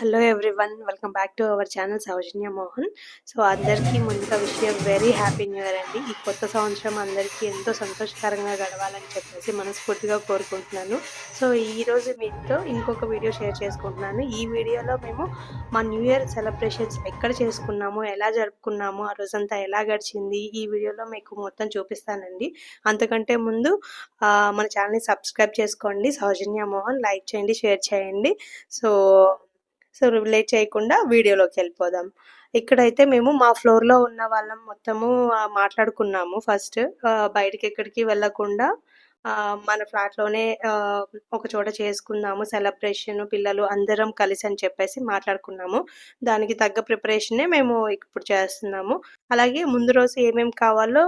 Hello everyone welcome back to our channel Soujanya Mohan so అందరికీ ముందుగా విషయం very happy new year అండి. ఈ కొత్త సంవత్సరం అందరికీ ఎంతో సంతోషకరంగా గడవాలని చెప్పేసి మనస్ఫూర్తిగా కోరుకుంటున్నాను. సో ఈరోజు మీతో ఇంకొక వీడియో షేర్ చేసుకుంటున్నాను. ఈ వీడియోలో మేము మా న్యూ ఇయర్ సెలబ్రేషన్స్ ఎక్కడ చేసుకున్నాము ఎలా జరుపుకున్నాము ఆ రోజంతా ఎలా గడిచింది ఈ వీడియోలో మీకు మొత్తం చూపిస్తానండి. అంతకంటే ముందు మన ఛానల్ని సబ్స్క్రైబ్ చేసుకోండి. సౌజన్య మోహన్ లైక్ చేయండి షేర్ చేయండి. సో సో లేట్ చేయకుండా వీడియోలోకి వెళ్ళిపోదాం. ఇక్కడైతే మేము మా ఫ్లోర్లో ఉన్న వాళ్ళం మొత్తము మాట్లాడుకున్నాము ఫస్ట్. బయటికి ఎక్కడికి వెళ్ళకుండా మన ఫ్లాట్లోనే ఒక చోట చేసుకుందాము సెలబ్రేషన్ పిల్లలు అందరం కలిసి అని చెప్పేసి మాట్లాడుకున్నాము. దానికి తగ్గ ప్రిపరేషనే మేము ఇప్పుడు చేస్తున్నాము. అలాగే ముందు రోజు ఏమేమి కావాలో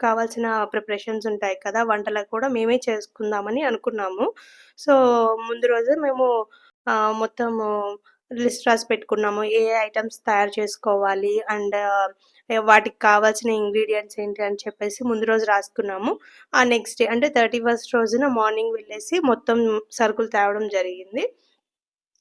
కావాల్సిన ప్రిపరేషన్స్ ఉంటాయి కదా వంటలకు కూడా మేమే చేసుకుందామని అనుకున్నాము. సో ముందు రోజు మేము మొత్తము లిస్ట్ రాసి పెట్టుకున్నాము. ఏ ఐటమ్స్ తయారు చేసుకోవాలి? అండ్ వాటికి కావాల్సిన ఇంగ్రీడియంట్స్ ఏంటి అని చెప్పేసి ముందు రోజు రాసుకున్నాము. ఆ నెక్స్ట్ డే అంటే థర్టీ ఫస్ట్ రోజున మార్నింగ్ వెళ్ళేసి మొత్తం సరుకులు తేవడం జరిగింది.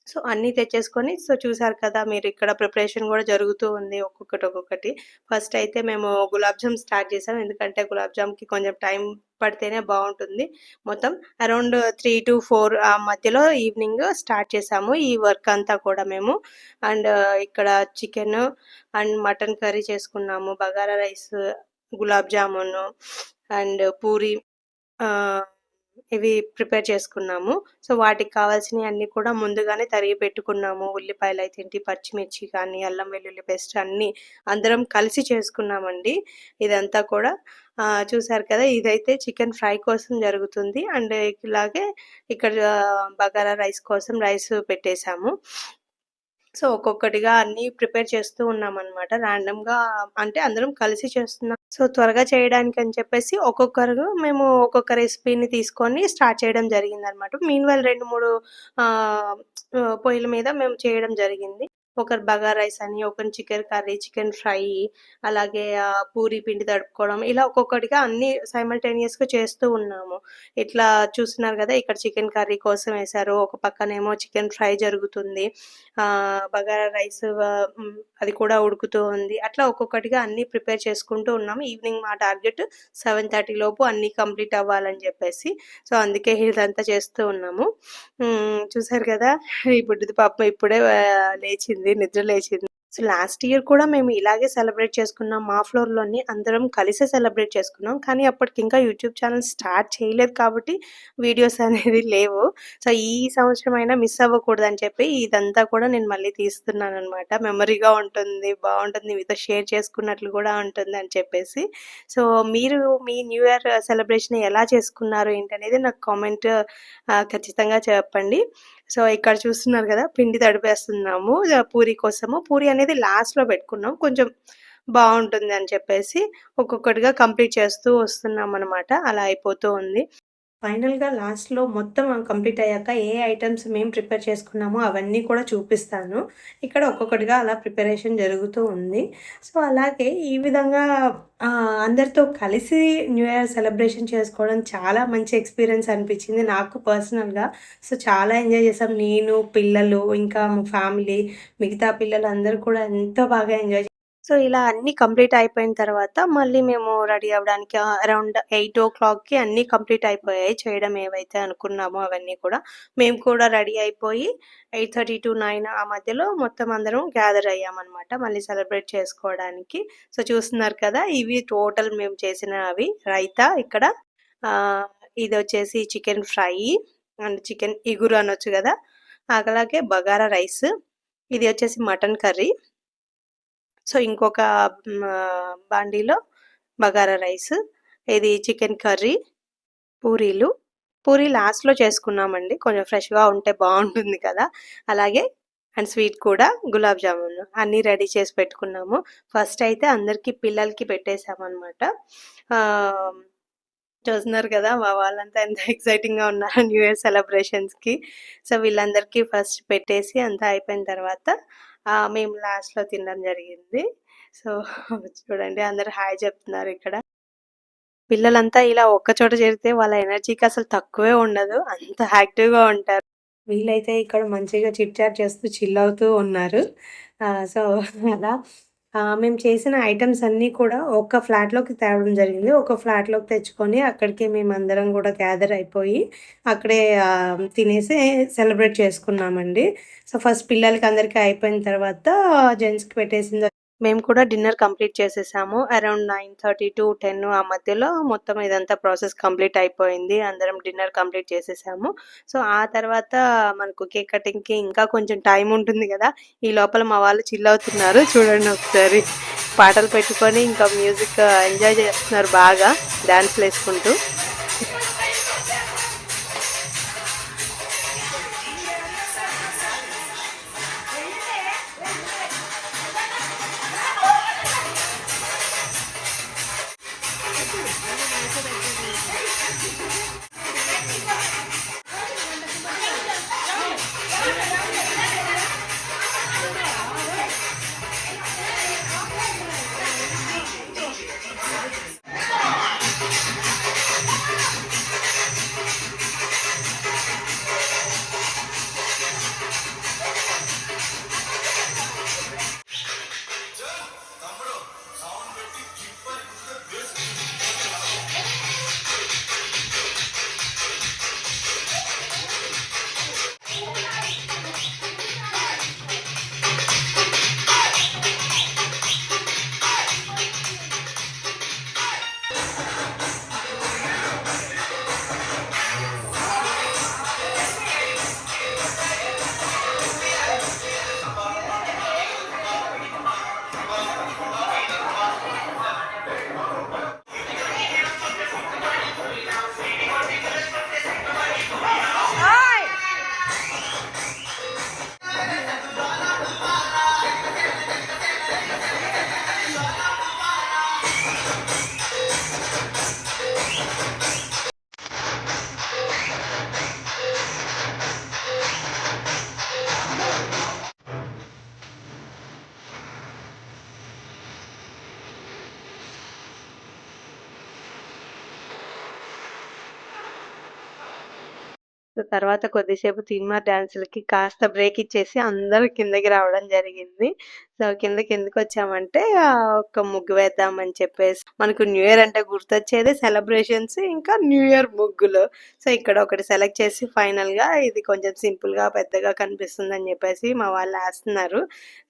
సో అన్నీ తెచ్చేసుకొని సో చూసారు కదా మీరు ఇక్కడ ప్రిపరేషన్ కూడా జరుగుతూ ఉంది ఒక్కొక్కటి ఒక్కొక్కటి. ఫస్ట్ అయితే మేము గులాబ్ జామ్ స్టార్ట్ చేసాం. ఎందుకంటే గులాబ్ జామ్కి కొంచెం టైం పడితేనే బాగుంటుంది. మొత్తం అరౌండ్ త్రీ టు ఫోర్ ఆ మధ్యలో ఈవినింగ్ స్టార్ట్ చేసాము. ఈ వర్క్ అంతా కూడా మేము. అండ్ ఇక్కడ చికెన్ అండ్ మటన్ కర్రీ చేసుకున్నాము. బగారా రైస్ గులాబ్ జామున్ అండ్ పూరి ఇవి ప్రిపేర్ చేసుకున్నాము. సో వాటికి కావాల్సినవి అన్ని కూడా ముందుగానే తరిగి పెట్టుకున్నాము. ఉల్లిపాయలు అయితే ఏంటి? పచ్చిమిర్చి కానీ అల్లం వెల్లుల్లి పేస్ట్ అన్ని అందరం కలిసి చేసుకున్నామండి. ఇదంతా కూడా చూసారు కదా ఇదైతే చికెన్ ఫ్రై కోసం జరుగుతుంది. అండ్ ఇలాగే ఇక్కడ బగారా రైస్ కోసం రైస్ పెట్టేశాము. సో ఒక్కొక్కటిగా అన్ని ప్రిపేర్ చేస్తూ ఉన్నాం అనమాట ర్యాండమ్గా అంటే అందరం కలిసి చేస్తున్నాం. సో త్వరగా చేయడానికి అని చెప్పేసి ఒక్కొక్కరు మేము ఒక్కొక్క రెసిపీని తీసుకొని స్టార్ట్ చేయడం జరిగింది అనమాట మీన్ రెండు మూడు ఆ, పొయ్యిల మీద మేము చేయడం జరిగింది. ఒకరు బగారా రైస్ అని ఒకరు చికెన్ కర్రీ చికెన్ ఫ్రై అలాగే పూరి పిండి తడుపుకోవడం ఇలా ఒక్కొక్కటిగా అన్ని simultaneous గా చేస్తూ ఉన్నాము. ఇట్లా చూస్తున్నారు కదా ఇక్కడ చికెన్ కర్రీ కోసం వేశారు ఒక పక్కనేమో చికెన్ ఫ్రై జరుగుతుంది ఆ బగారా రైస్ అది కూడా ఉడుకుతూ ఉంది. అట్లా ఒక్కొక్కటిగా అన్ని ప్రిపేర్ చేసుకుంటూ ఉన్నాము. ఈవినింగ్ మా టార్గెట్ సెవెన్ థర్టీ లోపు అన్ని కంప్లీట్ అవ్వాలని చెప్పేసి సో అందుకే ఇదంతా చేస్తూ ఉన్నాము. చూసారు కదా ఈ బుడ్డిది పాప ఇప్పుడే లేచింది. లేచింది నిద్ర లేచింది. సో లాస్ట్ ఇయర్ కూడా మేము ఇలాగే సెలబ్రేట్ చేసుకున్నాం. మా ఫ్లోర్లోని అందరం కలిసే సెలబ్రేట్ చేసుకున్నాం. కానీ అప్పటికి ఇంకా యూట్యూబ్ ఛానల్ స్టార్ట్ చేయలేదు కాబట్టి వీడియోస్ అనేది లేవు. సో ఈ సంవత్సరం అయినా మిస్ అవ్వకూడదు అని చెప్పి ఇదంతా కూడా నేను మళ్ళీ తీస్తున్నాను అనమాట మెమరీగా ఉంటుంది బాగుంటుంది మీతో షేర్ చేసుకున్నట్లు కూడా ఉంటుంది అని చెప్పేసి. సో మీరు మీ న్యూ ఇయర్ సెలబ్రేషన్ ఎలా చేసుకున్నారు ఏంటనేది నాకు కామెంట్ ఖచ్చితంగా చెప్పండి. సో ఇక్కడ చూస్తున్నారు కదా పిండి తడిపేస్తున్నాము. పూరి కోసము. పూరి అనేది లాస్ట్లో పెట్టుకున్నాం. కొంచెం బాగుంటుంది అని చెప్పేసి ఒక్కొక్కటిగా కంప్లీట్ చేస్తూ వస్తున్నాం అనమాట అలా అయిపోతూ ఉంది. ఫైనల్గా లాస్ట్లో మొత్తం కంప్లీట్ అయ్యాక ఏ ఐటమ్స్ మేము ప్రిపేర్ చేసుకున్నామో అవన్నీ కూడా చూపిస్తాను. ఇక్కడ ఒక్కొక్కటిగా అలా ప్రిపరేషన్ జరుగుతూ ఉంది. సో అలాగే ఈ విధంగా అందరితో కలిసి న్యూ ఇయర్ సెలబ్రేషన్ చేసుకోవడం చాలా మంచి ఎక్స్పీరియన్స్ అనిపించింది నాకు పర్సనల్గా. సో చాలా ఎంజాయ్ చేసాం నేను పిల్లలు ఇంకా ఫ్యామిలీ మిగతా పిల్లలు అందరూ కూడా ఎంతో బాగా ఎంజాయ్ సో ఇలా అన్ని కంప్లీట్ అయిపోయిన తర్వాత మళ్ళీ మేము రెడీ అవ్వడానికి అరౌండ్ ఎయిట్ ఓ క్లాక్కి అన్నీ కంప్లీట్ అయిపోయాయి. చేయడం ఏవైతే అనుకున్నామో అవన్నీ కూడా మేము కూడా రెడీ అయిపోయి ఎయిట్ థర్టీ టు నైన్ ఆ మధ్యలో మొత్తం అందరం గ్యాదర్ అయ్యామన్నమాట మళ్ళీ సెలబ్రేట్ చేసుకోవడానికి. సో చూస్తున్నారు కదా ఇవి టోటల్ మేము చేసిన అవి రైతా ఇక్కడ. ఇది వచ్చేసి చికెన్ ఫ్రై అండ్ చికెన్ ఇగురు అనొచ్చు కదా అలాగే బగారా రైస్. ఇది వచ్చేసి మటన్ కర్రీ. సో ఇంకొక బాండీలో బగారా రైస్ ఇది చికెన్ కర్రీ పూరీలు. పూరి లాస్ట్లో చేసుకున్నామండి. కొంచెం ఫ్రెష్గా ఉంటే బాగుంటుంది కదా. అలాగే అండ్ స్వీట్ కూడా గులాబ్ జామున్ అన్నీ రెడీ చేసి పెట్టుకున్నాము. ఫస్ట్ అయితే అందరికీ పిల్లలకి పెట్టేసామన్నమాట చూస్తున్నారు కదా మా వాళ్ళంతా ఎంత ఎక్సైటింగ్గా ఉన్నారు న్యూ ఇయర్ సెలబ్రేషన్స్కి. సో వీళ్ళందరికీ ఫస్ట్ పెట్టేసి అంతా అయిపోయిన తర్వాత మేము లాస్ట్లో తినడం జరిగింది. సో చూడండి అందరు హాయ్ చెప్తున్నారు ఇక్కడ. పిల్లలంతా ఇలా ఒక్క చోట చేరితే వాళ్ళ ఎనర్జీకి అసలు తక్కువే ఉండదు. అంత యాక్టివ్గా ఉంటారు. వీళ్ళైతే ఇక్కడ మంచిగా చిట్ చాట్ చేస్తూ చిల్ అవుతూ ఉన్నారు. సో, అలా మేము చేసిన ఐటమ్స్ అన్నీ కూడా ఒక ఫ్లాట్‌లోకి తేవడం జరిగింది. ఒక ఫ్లాట్‌లోకి తెచ్చుకొని అక్కడికే మేమందరం కూడా గ్యాదర్ అయిపోయి అక్కడే తినేసి సెలబ్రేట్ చేసుకున్నామండి. సో, ఫస్ట్ పిల్లలకి అందరికీ అయిపోయిన తర్వాత జెంట్స్‌కి పెట్టేసింది మేము కూడా డిన్నర్ కంప్లీట్ చేసేసాము. అరౌండ్ 9:30-10 ఆ మధ్యలో మొత్తం ఇదంతా ప్రాసెస్ కంప్లీట్ అయిపోయింది. అందరం డిన్నర్ కంప్లీట్ చేసేసాము. సో, ఆ తర్వాత మనకు కేక్ కటింగ్‌కి ఇంకా కొంచెం టైం ఉంటుంది కదా ఈ లోపల మా వాళ్ళు చిల్ అవుతున్నారు. చూడండి ఒకసారి. పాటలు పెట్టుకొని ఇంకా మ్యూజిక్ ఎంజాయ్ చేస్తున్నారు బాగా డ్యాన్స్లు వేసుకుంటూ తర్వాత కొద్దిసేపు సినిమా డ్యాన్సులకి కాస్త బ్రేక్ ఇచ్చేసి అందరూ కిందకి రావడం జరిగింది. సో, కిందకి ఎందుకు వచ్చామంటే ఒక ముగ్గు వేద్దామని చెప్పేసి మనకు న్యూ ఇయర్ అంటే గుర్తొచ్చేదే సెలబ్రేషన్స్ ఇంకా న్యూ ఇయర్ ముగ్గులు. సో, ఇక్కడ ఒకటి సెలెక్ట్ చేసి ఫైనల్‌గా ఇది కొంచెం సింపుల్‌గా, పెద్దగా కనిపిస్తుంది అని చెప్పేసి మా వాళ్ళు వేస్తున్నారు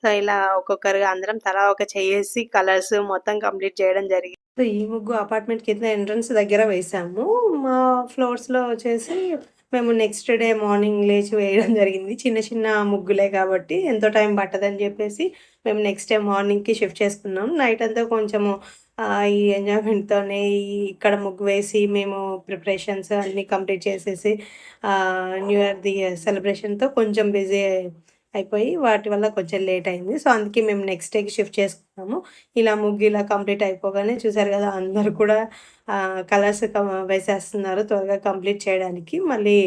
సో, ఇలా ఒక్కొక్కరుగా అందరం తలా ఒక చేసి కలర్స్ మొత్తం కంప్లీట్ చేయడం జరిగింది. సో, ఈ ముగ్గు అపార్ట్మెంట్ కింద ఎంట్రన్స్ దగ్గర వేసాము మా ఫ్లోర్స్‌లో వచ్చేసి మేము నెక్స్ట్ డే మార్నింగ్ లేచి వేయడం జరిగింది. చిన్న చిన్న ముగ్గులే కాబట్టి ఎంతో టైం పట్టదని చెప్పేసి మేము నెక్స్ట్ డే మార్నింగ్‌కి షిఫ్ట్ చేసుకున్నాం. నైట్ అంతా కొంచెము ఈ ఎంజాయ్‌మెంట్‌తోనే ఇక్కడ ముగ్గు వేసి మేము ప్రిపరేషన్స్ అన్నీ కంప్లీట్ చేసేసి న్యూ న్యూ ఇయర్‌ది సెలబ్రేషన్‌తో కొంచెం బిజీ అయిపోయి వాటి వల్ల కొంచెం లేట్ అయింది. సో, అందుకే మేము నెక్స్ట్ డేకి షిఫ్ట్ చేసుకున్నాము. ఇలా ముగ్గు ఇలా కంప్లీట్ అయిపోగానే చూసారు కదా అందరు కూడా కలర్స్ వేసేస్తున్నారు త్వరగా కంప్లీట్ చేయడానికి. మళ్ళీ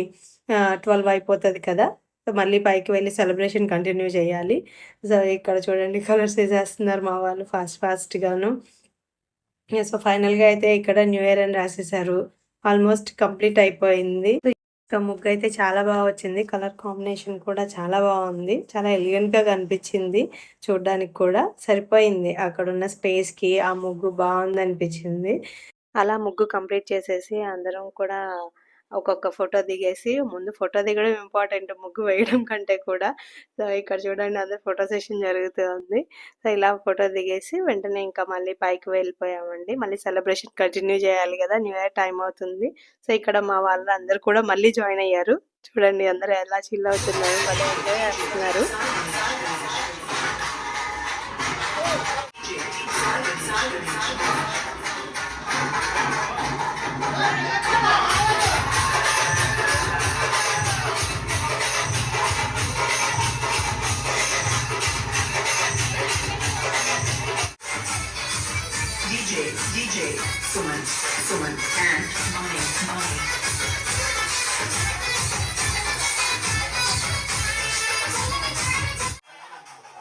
ట్వెల్వ్ అయిపోతుంది కదా! సో, మళ్ళీ పైకి వెళ్ళి సెలబ్రేషన్ కంటిన్యూ చేయాలి. సో, ఇక్కడ చూడండి కలర్స్ వేసేస్తున్నారు మా వాళ్ళు ఫాస్ట్ ఫాస్ట్‌గాను. సో, ఫైనల్‌గా అయితే ఇక్కడ న్యూ ఇయర్ అని రాసేసారు. ఆల్మోస్ట్ కంప్లీట్ అయిపోయింది. సో, ముగ్గయితే చాలా బాగా వచ్చింది. కలర్ కాంబినేషన్ కూడా చాలా బాగుంది చాలా ఎలిగెంట్‌గా కనిపించింది చూడ్డానికి కూడా. సరిపోయింది అక్కడున్న స్పేస్‌కి ఆ ముగ్గు బాగుంది అనిపించింది అలా ముగ్గు కంప్లీట్ చేసేసి అందరం కూడా ఒక్కొక్క ఫోటో దిగేసి ముందు ఫోటో దిగడం ఇంపార్టెంట్ ముగ్గు వేయడం కంటే కూడా. సో, ఇక్కడ చూడండి అందరు ఫోటో సెషన్ జరుగుతుంది సో, ఇలా ఫోటో దిగేసి వెంటనే ఇంకా మళ్ళీ పైకి వెళ్ళిపోయామండి. మళ్ళీ సెలబ్రేషన్ కంటిన్యూ చేయాలి కదా న్యూ ఇయర్ టైం అవుతుంది. సో, ఇక్కడ మా వాళ్ళు అందరు కూడా మళ్ళీ జాయిన్ అయ్యారు. చూడండి అందరూ ఎలా చిల్ అవుతున్నారు. భలే ఎంజాయ్ చేస్తున్నారు.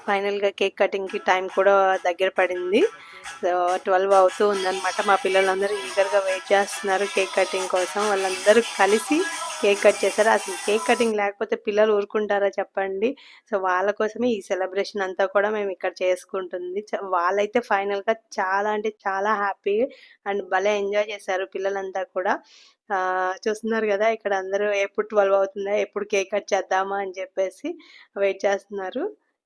ఫైనల్‌గా కేక్ కటింగ్‌కి టైం కూడా దగ్గర పడింది. సో, 12 అవుతూ ఉందనమాట. మా పిల్లలందరూ ఈగర్‌గా వెయిట్ చేస్తున్నారు కేక్ కటింగ్ కోసం. వాళ్ళందరూ కలిసి కేక్ కట్ చేశారు అసలు కేక్ కటింగ్ లేకపోతే పిల్లలు ఊరుకుంటారా చెప్పండి సో వాళ్ళ కోసమే ఈ సెలబ్రేషన్ అంతా కూడా మేము ఇక్కడ చేసుకుంటుంది వాళ్ళైతే ఫైనల్గా చాలా అంటే చాలా హ్యాపీ అండ్ భలే ఎంజాయ్ చేశారు పిల్లలంతా కూడా చూస్తున్నారు కదా ఇక్కడ అందరూ ఎప్పుడు ట్వెల్వ్ అవుతుందా ఎప్పుడు కేక్ కట్ చేద్దామా అని చెప్పేసి వెయిట్ చేస్తున్నారు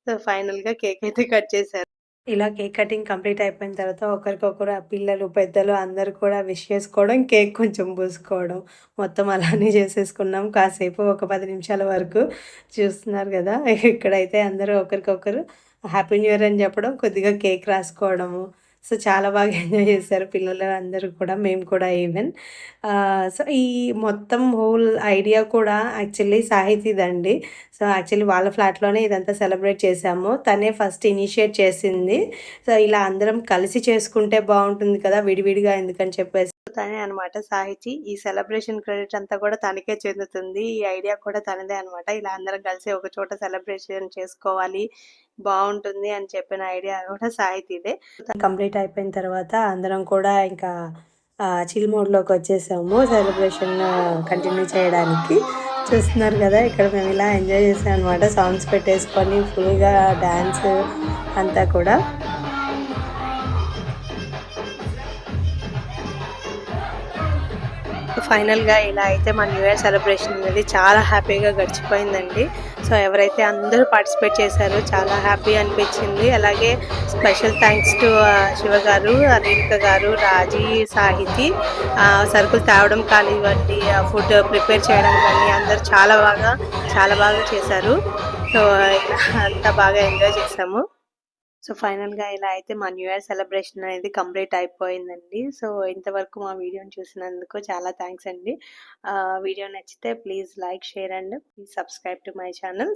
సో ఫైనల్గా కేక్ అయితే కట్ చేశారు. ఇలా కేక్ కటింగ్ కంప్లీట్ అయిపోయిన తర్వాత ఒకరికొకరు ఆ పిల్లలు పెద్దలు అందరూ కూడా విష్ చేసుకోవడం కేక్ కొంచెం పూసుకోవడం మొత్తం అలానే చేసేసుకున్నాం. కాసేపు ఒక పది నిమిషాల వరకు చూస్తున్నారు కదా ఇక్కడైతే అందరూ ఒకరికొకరు హ్యాపీ న్యూ ఇయర్ అని చెప్పడం కొద్దిగా కేక్ రాసుకోవడము సో చాలా బాగా ఎంజాయ్ చేశారు పిల్లలు అందరూ కూడా మేము కూడా ఈవెన్. సో ఈ మొత్తం హోల్ ఐడియా కూడా యాక్చువల్లీ సాహితీదండి. సో యాక్చువల్లీ వాళ్ళ ఫ్లాట్లోనే ఇదంతా సెలబ్రేట్ చేశాము. తనే ఫస్ట్ ఇనిషియేట్ చేసింది. సో ఇలా అందరం కలిసి చేసుకుంటే బాగుంటుంది కదా విడివిడిగా ఎందుకని చెప్పేసి. తనే అనమాట సాహితి. ఈ సెలబ్రేషన్ క్రెడిట్ అంతా కూడా తనకే చెందుతుంది. ఈ ఐడియా కూడా తనదే అనమాట ఇలా అందరం కలిసి ఒక చోట సెలబ్రేషన్ చేసుకోవాలి బాగుంటుంది అని చెప్పిన ఐడియా కూడా సాహితీదే. కంప్లీట్ అయిపోయిన తర్వాత అందరం కూడా ఇంకా చిల్ మోడ్లోకి వచ్చేసాము సెలబ్రేషన్ కంటిన్యూ చేయడానికి. చూస్తున్నారు కదా ఇక్కడ మేము ఇలా ఎంజాయ్ చేసాం అనమాట సాంగ్స్ పెట్టేసుకొని ఫుల్గా డ్యాన్స్ అంతా కూడా. ఫైనల్గా ఇలా అయితే మా న్యూ ఇయర్ సెలబ్రేషన్ అనేది చాలా హ్యాపీగా గడిచిపోయిందండి. సో ఎవరైతే అందరూ పార్టిసిపేట్ చేశారో చాలా హ్యాపీ అనిపించింది. అలాగే స్పెషల్ థ్యాంక్స్ టు శివ గారు రేణుక గారు రాజీ సాహితి సరుకులు తేవడం కానివ్వండి ఫుడ్ ప్రిపేర్ చేయడం కానీ అందరూ చాలా బాగా చాలా బాగా చేశారు. సో అంతా బాగా ఎంజాయ్ చేసాము సో ఫైనల్గా ఇలా అయితే మా న్యూ ఇయర్ సెలబ్రేషన్ అనేది కంప్లీట్ అయిపోయిందండి. సో ఇంతవరకు మా వీడియోని చూసినందుకు చాలా థ్యాంక్స్ అండి. వీడియో నచ్చితే please like share and please subscribe to my channel.